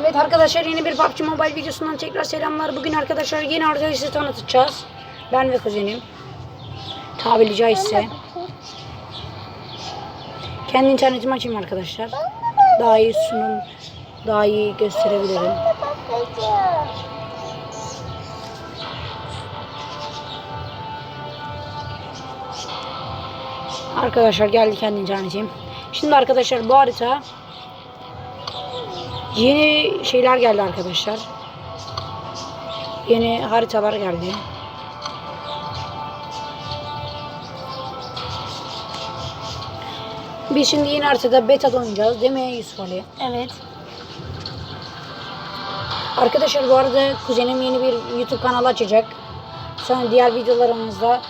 Evet arkadaşlar yeni bir PUBG Mobile videosundan tekrar selamlar. Bugün arkadaşlar yeni arkadaşı tanıtacağız. Ben ve kuzenim. Tabiri caizse. Kendi internetimi açayım arkadaşlar. Daha iyi sunum, daha iyi gösterebilirim. Arkadaşlar geldi kendi internetim. Şimdi arkadaşlar bu harita Yeni şeyler geldi arkadaşlar. Yeni haritalar geldi. Biz şimdi yeni haritada beta'da oynayacağız değil mi Yusuf Ali? Evet. Arkadaşlar bu arada kuzenim yeni bir YouTube kanalı açacak. Sonra diğer videolarımızda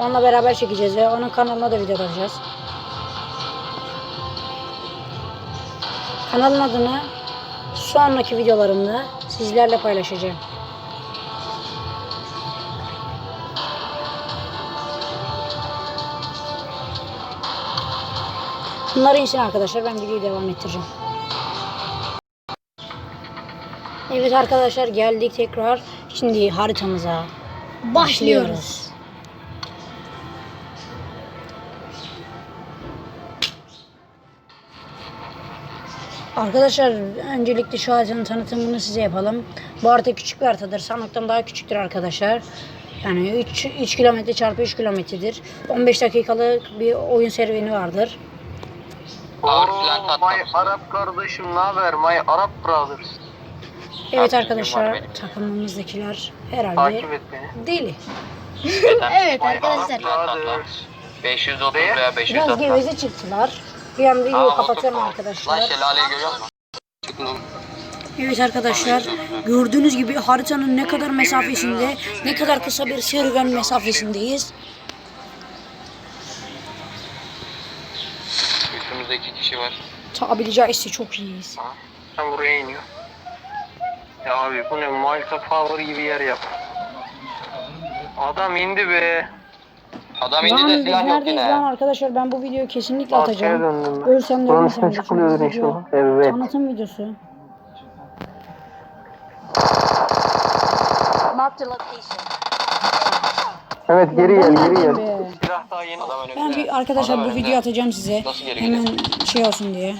onunla beraber çekeceğiz ve onun kanalına da video atacağız. Kanalın adını sonraki videolarımda sizlerle paylaşacağım. Bunları insin arkadaşlar ben videoyu devam ettireceğim. Evet arkadaşlar geldik tekrar. Şimdi haritamıza başlıyoruz. Arkadaşlar öncelikle şu haritanın tanıtımını size yapalım. Bu harita küçük bir haritadır. Sandıktan daha küçüktür arkadaşlar. Yani 3, 3 kilometre çarpı 3 kilometredir. 15 dakikalık bir oyun serüveni vardır. Ağır Oo, plant my atmamışsın. Arap kardeşim ne haber? My Arap brothers. Evet arkadaşlar takımımızdakiler herhalde Takip et beni. deli. Evet arkadaşlar. Arap brothers. 530 Ve- veya Biraz 560. geveze çıktılar. Bir Aa, kapatıyorum Lan arkadaşlar. şelaleyi görüyor musun? Çıkın oğlum. Evet arkadaşlar gördüğünüz gibi haritanın ne kadar mesafesinde ne kadar kısa bir serüven mesafesindeyiz. Üstümüzde iki kişi var. Tabiri caizse çok iyiyiz. Sen buraya iniyor. Ya abi bu ne Malta Power gibi yer yap. Adam indi be. Adam indi de silah yok neredeyiz lan yine. arkadaşlar ben bu videoyu kesinlikle Arkaya atacağım. döndüm ben. Ölsem de Buranın ölmesem üstüne de çünkü video inşallah. Evet. Tanıtım videosu. Mark the location. Evet geri gel geri gel. be. Silah daha yeni. Adam önümüzde. Ben bir arkadaşlar Adam bu önümüzde. videoyu atacağım size. Nasıl geri Hemen şey olsun diye.